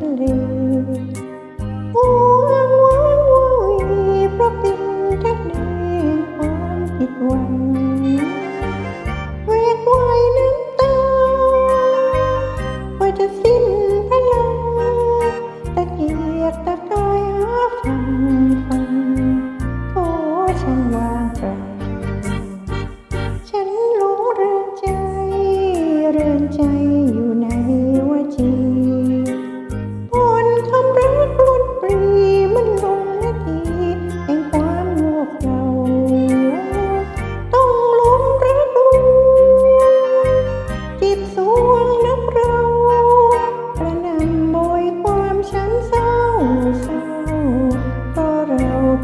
ทะเลโวางว้างวีพระเป็นแท้เดความผิดหวัง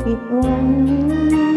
ผิดหวัง